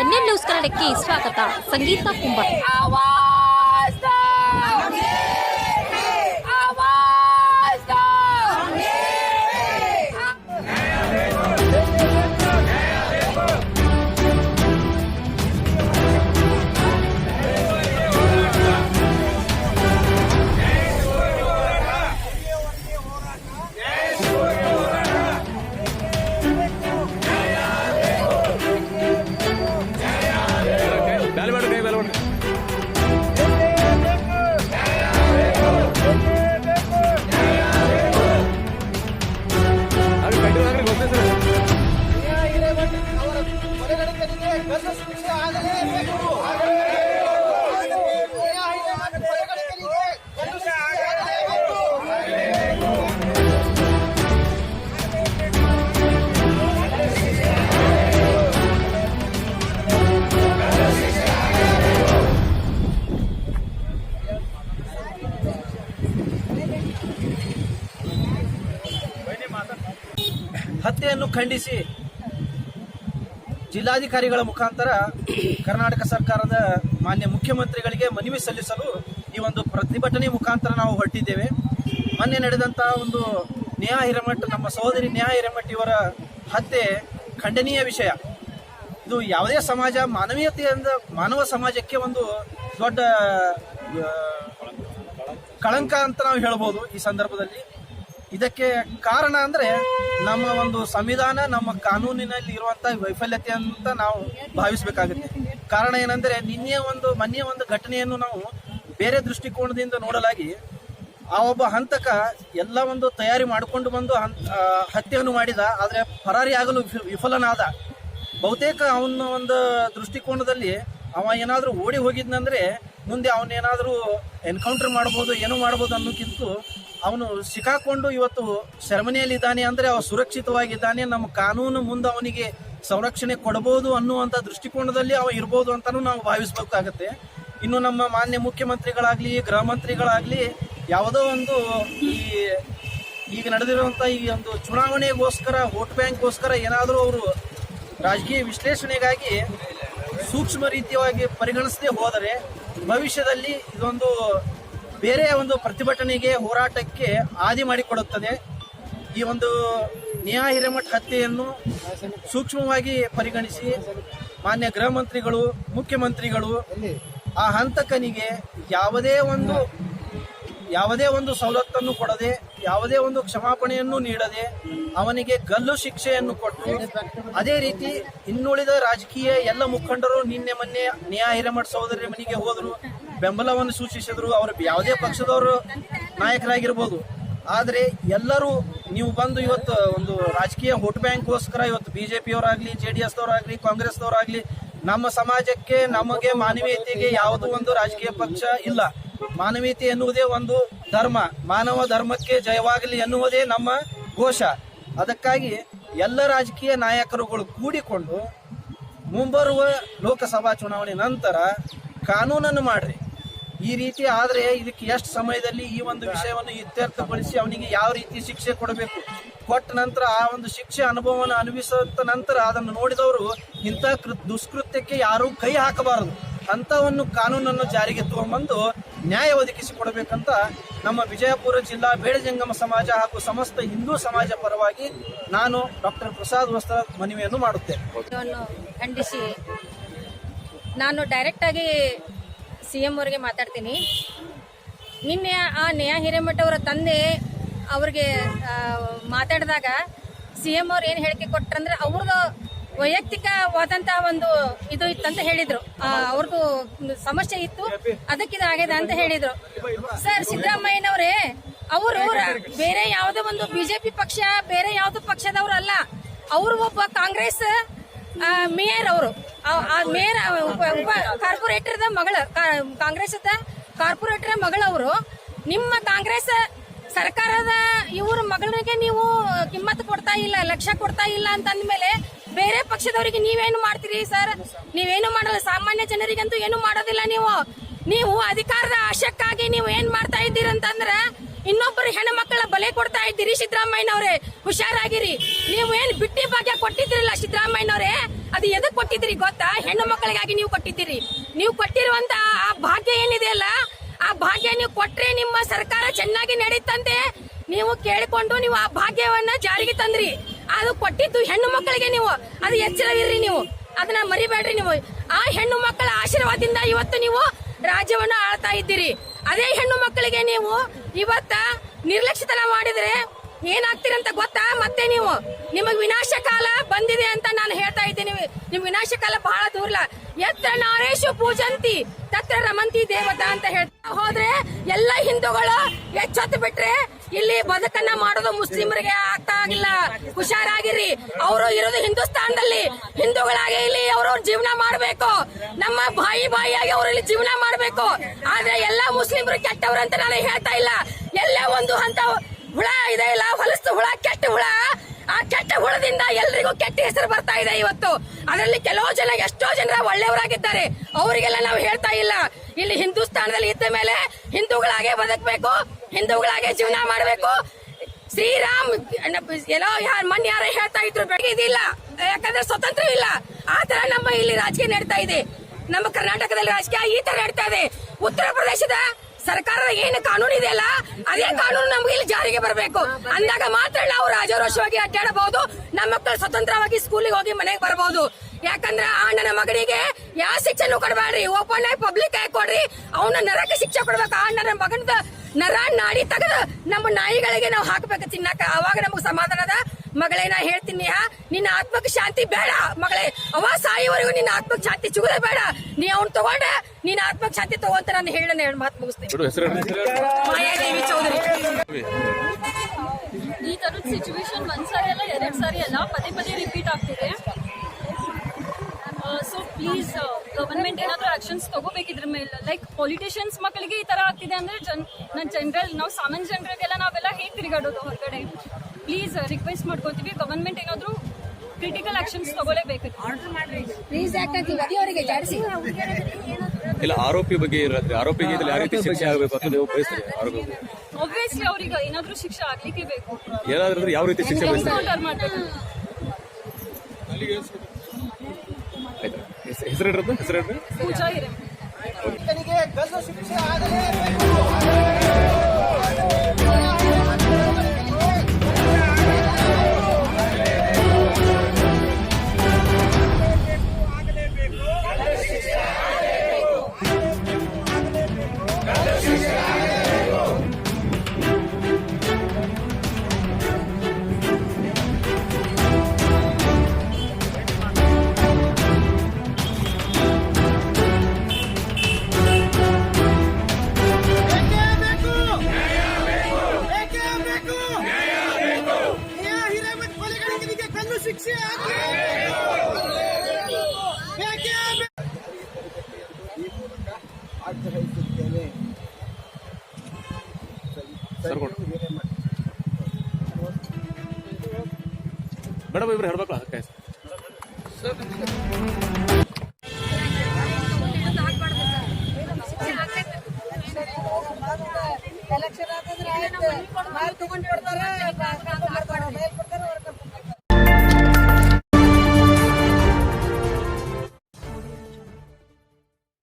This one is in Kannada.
ಎನ್ಎನ್ ನ್ಯೂಸ್ ಕನ್ನಡಕ್ಕೆ ಸ್ವಾಗತ. ಸಂಗೀತ ಕುಂಬಾರ್ ಹತ್ಯೆಯನ್ನು ಖಂಡಿಸಿ ಜಿಲ್ಲಾಧಿಕಾರಿಗಳ ಮುಖಾಂತರ ಕರ್ನಾಟಕ ಸರ್ಕಾರದ ಮಾನ್ಯ ಮುಖ್ಯಮಂತ್ರಿಗಳಿಗೆ ಮನವಿ ಸಲ್ಲಿಸಲು ಈ ಒಂದು ಪ್ರತಿಭಟನೆ ಮುಖಾಂತರ ನಾವು ಹೊರಟಿದ್ದೇವೆ. ಮೊನ್ನೆ ನಡೆದಂತಹ ಒಂದು ನ್ಯಾಯ ಹಿರೇಮಠ್ ನಮ್ಮ ಸಹೋದರಿ ನ್ಯಾಯ ಹಿರೇಮಠ್ ಇವರ ಹತ್ಯೆ ಖಂಡನೀಯ ವಿಷಯ. ಇದು ಯಾವುದೇ ಸಮಾಜ, ಮಾನವೀಯತೆಯಿಂದ, ಮಾನವ ಸಮಾಜಕ್ಕೆ ಒಂದು ದೊಡ್ಡ ಕಳಂಕ ಅಂತ ನಾವು ಹೇಳ್ಬೋದು ಈ ಸಂದರ್ಭದಲ್ಲಿ. ಇದಕ್ಕೆ ಕಾರಣ ಅಂದ್ರೆ ನಮ್ಮ ಒಂದು ಸಂವಿಧಾನ, ನಮ್ಮ ಕಾನೂನಿನಲ್ಲಿ ಇರುವಂತ ವೈಫಲ್ಯತೆ ಅಂತ ನಾವು ಭಾವಿಸಬೇಕಾಗುತ್ತೆ. ಕಾರಣ ಏನಂದ್ರೆ ನಿನ್ನೆ ಒಂದು, ಮೊನ್ನೆ ಒಂದು ಘಟನೆಯನ್ನು ನಾವು ಬೇರೆ ದೃಷ್ಟಿಕೋನದಿಂದ ನೋಡಲಾಗಿ ಆ ಒಬ್ಬ ಹಂತಕ ಎಲ್ಲ ಒಂದು ತಯಾರಿ ಮಾಡಿಕೊಂಡು ಬಂದು ಹತ್ಯೆಯನ್ನು ಮಾಡಿದ, ಆದರೆ ಆಗಲು ವಿಫ- ವಿಫಲನಾದ ಬಹುತೇಕ ಅವನ ಒಂದು ದೃಷ್ಟಿಕೋನದಲ್ಲಿ ಅವ ಏನಾದರೂ ಓಡಿ ಹೋಗಿದ್ನಂದ್ರೆ ಮುಂದೆ ಅವನೇನಾದ್ರೂ ಎನ್ಕೌಂಟರ್ ಮಾಡ್ಬೋದು, ಏನೋ ಮಾಡ್ಬೋದು ಅನ್ನೋಕ್ಕಿಂತ ಅವನು ಸಿಕ್ಕಾಕೊಂಡು ಇವತ್ತು ಶರಮನೆಯಲ್ಲಿದ್ದಾನೆ ಅಂದ್ರೆ ಅವ ಸುರಕ್ಷಿತವಾಗಿದ್ದಾನೆ, ನಮ್ಮ ಕಾನೂನು ಮುಂದೆ ಅವನಿಗೆ ಸಂರಕ್ಷಣೆ ಕೊಡಬಹುದು ಅನ್ನುವಂಥ ದೃಷ್ಟಿಕೋನದಲ್ಲಿ ಅವ ಇರ್ಬೋದು ಅಂತಾನು ನಾವು ಭಾವಿಸ್ಬೇಕಾಗತ್ತೆ. ಇನ್ನು ನಮ್ಮ ಮಾನ್ಯ ಮುಖ್ಯಮಂತ್ರಿಗಳಾಗ್ಲಿ, ಗೃಹ ಮಂತ್ರಿಗಳಾಗ್ಲಿ ಯಾವುದೋ ಒಂದು ಈ ಈಗ ನಡೆದಿರುವಂತ ಈ ಒಂದು ಚುನಾವಣೆಗೋಸ್ಕರ, ವೋಟ್ ಬ್ಯಾಂಕ್ಗೋಸ್ಕರ ಏನಾದರೂ ಅವರು ರಾಜಕೀಯ ವಿಶ್ಲೇಷಣೆಗಾಗಿ ಸೂಕ್ಷ್ಮ ರೀತಿಯಾಗಿ ಪರಿಗಣಿಸದೆ ಹೋದರೆ ಭವಿಷ್ಯದಲ್ಲಿ ಇದೊಂದು ಬೇರೆ ಒಂದು ಪ್ರತಿಭಟನೆಗೆ ಹೋರಾಟಕ್ಕೆ ಆದಿ ಮಾಡಿಕೊಡುತ್ತದೆ. ಈ ಒಂದು ನೇಹಾ ಹಿರೇಮಠ್ ಹತ್ಯೆಯನ್ನು ಸೂಕ್ಷ್ಮವಾಗಿ ಪರಿಗಣಿಸಿ ಮಾನ್ಯ ಗೃಹ ಮಂತ್ರಿಗಳು, ಮುಖ್ಯಮಂತ್ರಿಗಳು ಆ ಹಂತಕನಿಗೆ ಯಾವುದೇ ಒಂದು ಯಾವುದೇ ಒಂದು ಸವಲತ್ತನ್ನು ಕೊಡದೆ, ಯಾವುದೇ ಒಂದು ಕ್ಷಮಾಪಣೆಯನ್ನು ನೀಡದೆ ಅವನಿಗೆ ಗಲ್ಲು ಶಿಕ್ಷೆಯನ್ನು ಕೊಟ್ಟು ಅದೇ ರೀತಿ ಇನ್ನುಳಿದ ರಾಜಕೀಯ ಎಲ್ಲ ಮುಖಂಡರು ನಿನ್ನೆ ಮೊನ್ನೆ ನ್ಯಾಯ ಹಿರೇಮಠ ಸಹೋದರಿ ಮನೆಗೆ ಹೋದರು. ಬೆಂಬಲವನ್ನು ಸೂಚಿಸಿದ್ರು. ಅವರು ಯಾವುದೇ ಪಕ್ಷದವರು ನಾಯಕರಾಗಿರ್ಬೋದು. ಆದರೆ ಎಲ್ಲರೂ ನೀವು ಬಂದು ಇವತ್ತು ಒಂದು ರಾಜಕೀಯ ವೋಟ್ ಬ್ಯಾಂಕ್ಗೋಸ್ಕರ ಇವತ್ತು ಬಿ ಜೆ ಡಿ ಎಸ್ನವರಾಗಲಿ ಕಾಂಗ್ರೆಸ್ನವರಾಗಲಿ ನಮ್ಮ ಸಮಾಜಕ್ಕೆ, ನಮಗೆ ಮಾನವೀಯತೆಗೆ ಯಾವುದೋ ಒಂದು ರಾಜಕೀಯ ಪಕ್ಷ ಇಲ್ಲ. ಮಾನವೀಯತೆ ಎನ್ನುವುದೇ ಒಂದು ಧರ್ಮ. ಮಾನವ ಧರ್ಮಕ್ಕೆ ಜಯವಾಗಲಿ ಎನ್ನುವುದೇ ನಮ್ಮ ಘೋಷ. ಅದಕ್ಕಾಗಿ ಎಲ್ಲ ರಾಜಕೀಯ ನಾಯಕರುಗಳು ಕೂಡಿಕೊಂಡು ಮುಂಬರುವ ಲೋಕಸಭಾ ಚುನಾವಣೆ ನಂತರ ಕಾನೂನನ್ನು ಮಾಡ್ರಿ. ಈ ರೀತಿ ಆದ್ರೆ ಇದಕ್ಕೆ ಎಷ್ಟು ಸಮಯದಲ್ಲಿ ಈ ಒಂದು ವಿಷಯವನ್ನು ಇತ್ಯರ್ಥಪಡಿಸಿ ಅವನಿಗೆ ಯಾವ ರೀತಿ ಶಿಕ್ಷೆ ಕೊಡಬೇಕು? ಕೊಟ್ಟ ನಂತರ ಆ ಒಂದು ಶಿಕ್ಷೆ ಅನುಭವವನ್ನು ಅನುಭವಿಸಿದ ನಂತರ ಅದನ್ನು ನೋಡಿದವರು ಇಂಥ ಕೃ ದುಷ್ಕೃತ್ಯಕ್ಕೆ ಯಾರೂ ಕೈ ಹಾಕಬಾರದು. ಅಂಥವನ್ನು ಕಾನೂನನ್ನು ಜಾರಿಗೆ ತಗೊಂಬಂದು ನ್ಯಾಯ ಒದಗಿಸಿಕೊಡಬೇಕಂತ ನಮ್ಮ ವಿಜಯಪುರ ಜಿಲ್ಲಾ ಬೇಡಜಂಗಮ ಸಮಾಜ ಹಾಗೂ ಸಮಸ್ತ ಹಿಂದೂ ಸಮಾಜ ಪರವಾಗಿ ನಾನು ಡಾಕ್ಟರ್ ಪ್ರಸಾದ್ ವಸ್ತ್ರ ಮನವಿಯನ್ನು ಮಾಡುತ್ತೇನೆ. ಖಂಡಿಸಿ. ನಾನು ಡೈರೆಕ್ಟಾಗಿ ಸಿ ಎಂ ಅವರಿಗೆ ಮಾತಾಡ್ತೀನಿ. ನಿನ್ನೆ ಆ ನೇಹಾ ಹಿರೇಮಠ ಅವರ ತಂದೆ ಅವ್ರಿಗೆ ಮಾತಾಡಿದಾಗ ಸಿ ಎಂ ಅವ್ರು ಏನು ಹೇಳಿಕೆ ಕೊಟ್ರಂದ್ರೆ ಅವ್ರದ್ದು ವೈಯಕ್ತಿಕವಾದಂತಹ ಒಂದು ಇದು ಇತ್ತಂತ ಹೇಳಿದ್ರು. ಅವ್ರದ್ದು ಸಮಸ್ಯೆ ಇತ್ತು, ಅದಕ್ಕೆ ಇದು ಆಗಿದೆ ಅಂತ ಹೇಳಿದ್ರು. ಸರ್ ಸಿದ್ದರಾಮಯ್ಯನವರೇ, ಅವರು ಬೇರೆ ಯಾವುದೋ ಒಂದು ಬಿಜೆಪಿ ಪಕ್ಷ, ಬೇರೆ ಯಾವ್ದು ಪಕ್ಷದವ್ರು ಅಲ್ಲ. ಅವರು ಒಬ್ಬ ಕಾಂಗ್ರೆಸ್ ಮೇಯರ್ ಅವರು. ಮೇಯರ್ ಉಪ ಉಪ, ಕಾರ್ಪೊರೇಟರ್ದ ಮಗಳ ಕಾಂಗ್ರೆಸ್ ಕಾರ್ಪೊರೇಟರ್ ಮಗಳವರು ನಿಮ್ಮ ಕಾಂಗ್ರೆಸ್ ಸರ್ಕಾರದ ಇವ್ರ ಮಗಳಿಗೆ ನೀವು ಕಿಮ್ಮತ್ ಕೊಡ್ತಾ ಇಲ್ಲ ಲಕ್ಷ್ಯ ಕೊಡ್ತಾ ಇಲ್ಲ ಅಂತ ಅಂದ್ಮೇಲೆ ಬೇರೆ ಪಕ್ಷದವರಿಗೆ ನೀವೇನು ಮಾಡ್ತೀರಿ ಸರ್? ನೀವೇನು ಮಾಡಲ್ಲ? ಸಾಮಾನ್ಯ ಜನರಿಗಂತೂ ಏನು ಮಾಡೋದಿಲ್ಲ ನೀವು. ನೀವು ಅಧಿಕಾರದ ಆಶಕ್ಕಾಗಿ ನೀವು ಏನ್ ಮಾಡ್ತಾ ಇದ್ದೀರಿ ಅಂತಂದ್ರ ಇನ್ನೊಬ್ಬರು ಹೆಣ್ಣು ಮಕ್ಕಳ ಬಲೆ ಕೊಡ್ತಾ ಇದ್ದೀರಿ ಸಿದ್ದರಾಮಯ್ಯನವ್ರೆ. ಹುಷಾರಾಗಿರಿ. ನೀವು ಏನ್ ಬಿಟ್ಟಿ ಭಾಗ್ಯ ಕೊಟ್ಟಿದ್ರಲ್ಲ ಸಿದ್ದರಾಮಯ್ಯನವ್ರೆ? ಅದು ಎದಕ್ ಕೊಟ್ಟಿದ್ರಿ ಗೊತ್ತಾ? ಹೆಣ್ಣು ಮಕ್ಕಳಿಗಾಗಿ ನೀವು ಕೊಟ್ಟಿದ್ದೀರಿ. ನೀವು ಕೊಟ್ಟಿರುವಂತ ಆ ಭಾಗ್ಯ ಏನಿದೆ ಅಲ್ಲ, ಆ ಭಾಗ್ಯ ನೀವು ಕೊಟ್ರೆ ನಿಮ್ಮ ಸರ್ಕಾರ ಚೆನ್ನಾಗಿ ನಡೀತಂತೆ. ನೀವು ಕೇಳಿಕೊಂಡು ನೀವು ಆ ಭಾಗ್ಯವನ್ನ ಜಾರಿಗೆ ತಂದ್ರಿ. ಅದು ಕೊಟ್ಟಿದ್ದು ಹೆಣ್ಣು ಮಕ್ಕಳಿಗೆ ನೀವು. ಅದು ಎಚ್ಚರವಿರ್ರಿ ನೀವು. ಅದನ್ನ ಮರಿಬೇಡ್ರಿ ನೀವು. ಆ ಹೆಣ್ಣು ಮಕ್ಕಳ ಆಶೀರ್ವಾದದಿಂದ ಇವತ್ತು ನೀವು ರಾಜ್ಯವನ್ನು ಆಳ್ತಾ ಇದ್ದೀರಿ. ಅದೇ ಹೆಣ್ಣು ಮಕ್ಕಳಿಗೆ ನೀವು ಇವತ್ತ ನಿರ್ಲಕ್ಷ್ಯತನ ಮಾಡಿದ್ರೆ ಏನಾಗ್ತೀರಂತ ಗೊತ್ತಾ? ಮತ್ತೆ ನೀವು ನಿಮಗ್ ವಿನಾಶ ಕಾಲ ಬಂದಿದೆ ಅಂತ ನಾನು ಹೇಳ್ತಾ ಇದ್ದೀನಿ. ನಿಮ್ ವಿನಾಶ ಕಾಲ ಬಹಳ ದೂರ್ಲ ಎತ್ರ ನಾರೇಶು ಪೂಜಂತಿ, ತತ್ರ ರಮಂತಿ ದೇವತಾ ಅಂತ ಹೇಳ್ತಾ ಹೋದ್ರೆ ಎಲ್ಲ ಹಿಂದೂಗಳು ಎಚ್ಚೊತ್ತು ಬಿಟ್ರೆ ಇಲ್ಲಿ ಬದುಕನ್ನ ಮಾಡೋದು ಮುಸ್ಲಿಮರಿಗೆ ಆಗ್ತಾ ಆಗಿಲ್ಲ ಹುಷಾರಾಗಿರಿ. ಅವರು ಇರೋದು ಹಿಂದೂಸ್ತಾನದಲ್ಲಿ. ಹಿಂದೂಗಳಾಗಿ ಇಲ್ಲಿ ಅವರು ಜೀವನ ಮಾಡಬೇಕು. ನಮ್ಮ ಬಾಯಿ ಬಾಯಿಯಾಗಿ ಅವರು ಇಲ್ಲಿ ಜೀವನ ಮಾಡಬೇಕು. ಆದ್ರೆ ಎಲ್ಲಾ ಮುಸ್ಲಿಮರು ಕೆಟ್ಟವರು ಅಂತ ನಾನು ಹೇಳ್ತಾ ಇಲ್ಲ. ಎಲ್ಲ ಒಂದು ಹಂತ ಹುಳ ಇದೆ ಇಲ್ಲ ಹೊಲಸು ಹುಳ, ಕೆಟ್ಟ ಹುಳ. ಆ ಕೆಟ್ಟ ಹುಳದಿಂದ ಎಲ್ರಿಗೂ ಕೆಟ್ಟ ಹೆಸರು ಬರ್ತಾ ಇದೆ ಇವತ್ತು. ಅದರಲ್ಲಿ ಕೆಲವು ಜನ ಎಷ್ಟೋ ಜನ ಒಳ್ಳೆಯವರಾಗಿದ್ದಾರೆ. ಅವರಿಗೆಲ್ಲ ನಾವು ಹೇಳ್ತಾ ಇಲ್ಲ. ಇಲ್ಲಿ ಹಿಂದೂಸ್ತಾನದಲ್ಲಿ ಇದ್ದ ಮೇಲೆ ಹಿಂದೂಗಳಾಗೆ ಬದುಕಬೇಕು, ಹಿಂದೂಗಳಾಗೆ ಜೀವನ ಮಾಡಬೇಕು. ಶ್ರೀರಾಮ್ ಎಲ್ಲೋ ಯಾರು ಮನ್ ಯಾರ ಹೇಳ್ತಾ ಇದ್ರು ಇದಿಲ್ಲ. ಯಾಕಂದ್ರೆ ಸ್ವತಂತ್ರ ಇಲ್ಲ. ಆ ನಮ್ಮ ಇಲ್ಲಿ ರಾಜಕೀಯ ನಡೀತಾ ಇದೆ. ನಮ್ಮ ಕರ್ನಾಟಕದಲ್ಲಿ ರಾಜಕೀಯ ಈ ತರ ನಡೀತಾ ಇದೆ. ಉತ್ತರ ಪ್ರದೇಶದ ಸರ್ಕಾರದ ಏನು ಕಾನೂನು ಇದೆಯಲ್ಲ ಅದೇ ಕಾನೂನು ನಮ್ಗೆ ಇಲ್ಲಿ ಜಾರಿಗೆ ಬರಬೇಕು. ಅಂದಾಗ ಮಾತ್ರ ನಾವು ರಾಜಾರೋಷವಾಗಿ ಅಡ್ಡಾಡಬಹುದು. ನಮ್ಮ ಮಕ್ಕಳು ಸ್ವತಂತ್ರವಾಗಿ ಸ್ಕೂಲಿಗೆ ಹೋಗಿ ಮನೆಗೆ ಬರಬಹುದು ಯಾಕಂದ್ರೆ ಅಣ್ಣನ ನನ್ನ ಮಗನಿಗೆ ಯಾವ ಶಿಕ್ಷೆನೂ ಕೊಡಬೇಡ್ರಿ. ಓಪನ್ ಆಗಿ ಪಬ್ಲಿಕ್ ಆಗಿ ಕೊಡ್ರಿ. ಅವನ ನರಕ ಶಿಕ್ಷೆ ಕೊಡ್ಬೇಕು. ಅಣ್ಣನ ನನ್ನ ಮಗನದ ನರ ನಾಡಿ ತೆಗೆದು ನಮ್ಮ ನಾಯಿಗಳಿಗೆ ನಾವು ಹಾಕ್ಬೇಕು. ತಿನ್ನಕ ಅವಾಗ ನಮಗೆ ಸಮಾಧಾನದ ಮಗಳೇ ನಾ ಹೇಳ್ತೀನಿ ನಿನ್ನ ಆತ್ಮಕ್ಕೆ ಶಾಂತಿ ಬೇಡ. ಮಗಳೇ ಅವ ಸಾಯಿವರೆಗೂ ನಿನ್ನ ಆತ್ಮಕ್ಕೆ ಶಾಂತಿ ಸಿಗುದೇ ಬೇಡ. ನೀ ಅವ್ನ್ ತಗೊಂಡ ನಿನ್ನ ಆತ್ಮಕ್ಕೆ ಶಾಂತಿ ತಗೊಂತ ನಾನು ಹೇಳ ಹೇಳಿ ಮಾತು ಮುಗಿಸ್ತೀನಿ. ಚೌಧರಿ. ಈ ತರದ ಸಿಚುವೇಶನ್ ಒಂದ್ಸಾರಿ ಅಲ್ಲ ಎರಡ್ ಸಾರಿ ಅಲ್ಲ ಪದೇ ಪದೇ ರಿಪೀಟ್ ಆಗ್ತಿದೆ. ಸೊ ಪ್ಲೀಸ್ ಗವರ್ಮೆಂಟ್ ಏನಾದರೂ ಆಕ್ಷನ್ಸ್ ತಗೋಬೇಕಿದ್ರ ಮೇಲೆ ಲೈಕ್ ಪೊಲಿಟಿಷಿಯನ್ಸ್ ಮಕ್ಕಳಿಗೆ ಈ ತರ ಆಗ್ತಿದೆ ಅಂದ್ರೆ ಜನ್ ನನ್ನ ಜನರಲ್ ನಾವು ಸಾಮಾನ್ಯ ಜನರಿಗೆಲ್ಲ ನಾವೆಲ್ಲ ಹೇಗೆ ತಿರುಗಾಡೋದು ಹೊರಗಡೆ? ಪ್ಲೀಸ್ ರಿಕ್ವೆಸ್ಟ್ ಮಾಡ್ಕೊತೀವಿ ಗವರ್ಮೆಂಟ್ ಏನಾದರೂ ಕ್ರಿಟಿಕಲ್ ಆಕ್ಷನ್ಸ್ ತಗೊಳ್ಳೇಬೇಕು. ಪ್ಲೀಸ್ ಅವರಿಗೆ ಜಾಡಿಸಿ ಇಲ್ಲ ಆರೋಪಿ ಬಗ್ಗೆ ಇರುತ್ತೆ. ಆರೋಪಿಗೆ ಇದ್ರಲ್ಲಿ ಯಾವ ರೀತಿ ಶಿಕ್ಷೆ ಆಗಬೇಕು ಅಂತ ನೀವು ಬಯಸ್ತೀರಿ? ಆರೋಪಿ ಒಬ್ವಿಯಸ್ಲಿ ಅವರಿಗೆ ಏನಾದರೂ ಶಿಕ್ಷೆ ಆಗಲಿಕ್ಕೆ ಬೇಕು. ಏನಾದ್ರೂ ಯಾವ ರೀತಿ ಶಿಕ್ಷೆ ಬಯಸ್ತೀರಿ? ಎನ್ಕೌಂಟರ್ ಮಾಡಬೇಕು ಆಯ್ತಾ ಹೆಸರು ಹೆಸರು ಇಡ್ರದ್ದು ಹೆಸರು ಇಡ್ರಿ ಪೂಜಾ ಹಿರೇಮಠ ಮೇಡಮ್ ಇವ್ರು ಹೇಳ್ಬೇಕು ಹಕ್ಕ ಎಲೆಕ್ಷನ್